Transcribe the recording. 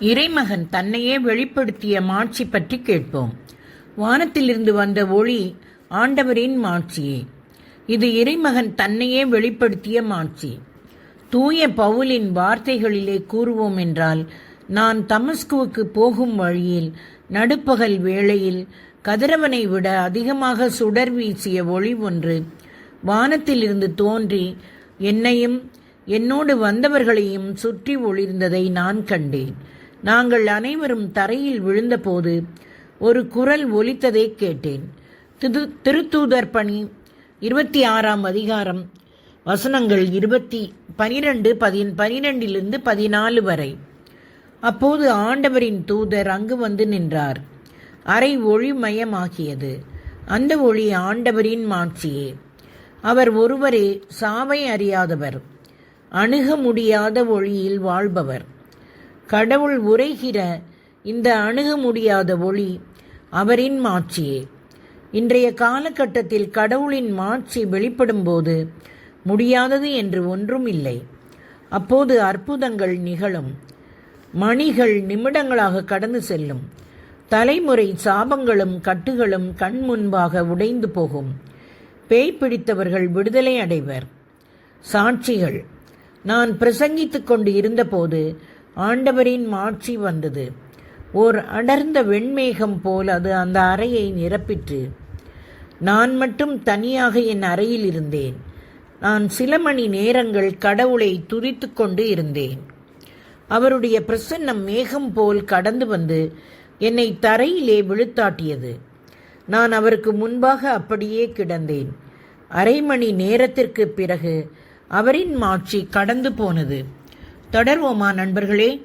இறைமகன் தன்னையே வெளிப்படுத்திய மாட்சி பற்றி கேட்போம். வானத்திலிருந்து வந்த ஒளி ஆண்டவரின் மாட்சியே. இது இறைமகன் தன்னையே வெளிப்படுத்திய மாட்சி. தூய பவுலின் வார்த்தைகளிலே கூறுவோம் என்றால் நான் தமஸ்குவுக்கு போகும் வழியில் நடுப்பகல் வேளையில் கதிரவனை விட அதிகமாக சுடர் வீசிய ஒளி ஒன்று வானத்திலிருந்து தோன்றி என்னையும் என்னோடு வந்தவர்களையும் சுற்றி ஒளிர்ந்ததை நான் கண்டேன். நாங்கள் அனைவரும் தரையில் விழுந்தபோது ஒரு குரல் ஒலித்ததை கேட்டேன். திரு திருத்தூதர் பணி இருபத்தி ஆறாம் அதிகாரம் வசனங்கள் இருபத்தி பனிரெண்டு பதின் பனிரெண்டிலிருந்து பதினாலு வரை. அப்போது ஆண்டவரின் தூதர் அங்கு வந்து நின்றார். அறை ஒளிமயமாகியது. அந்த ஒளி ஆண்டவரின் மாட்சியே. அவர் ஒருவரே சாவை அறியாதவர். அணுக முடியாத ஒளியில் வாழ்பவர். கடவுள் உரைகிற இந்த அணுக முடியாத ஒளி அவரின் மாட்சியே. இன்றைய காலகட்டத்தில் கடவுளின் மாட்சி வெளிப்படும்போது முடியாதது என்று ஒன்றும் இல்லை. அப்போது அற்புதங்கள் நிகழும். மணிகள் நிமிடங்களாக கடந்து செல்லும். தலைமுறை சாபங்களும் கட்டுகளும் கண் முன்பாக உடைந்து போகும். பேய் பிடித்தவர்கள் விடுதலை அடைவர். சாட்சிகள். நான் பிரசங்கித்துக் கொண்டு இருந்தபோது ஆண்டவரின் மாட்சி வந்தது. ஓர் அடர்ந்த வெண்மேகம் போல் அது அந்த அறையை நிரப்பிற்று. நான் மட்டும் தனியாக என் அறையில் இருந்தேன். நான் சில மணி நேரங்கள் கடவுளை துதித்து கொண்டு இருந்தேன். அவருடைய பிரசன்னம் மேகம் போல் கடந்து வந்து என்னை தரையிலே விழுத்தாட்டியது. நான் அவருக்கு முன்பாக அப்படியே கிடந்தேன். அரை மணி நேரத்திற்கு பிறகு அவரின் மாட்சி கடந்து போனது. தொடர்வோமா நண்பர்களே?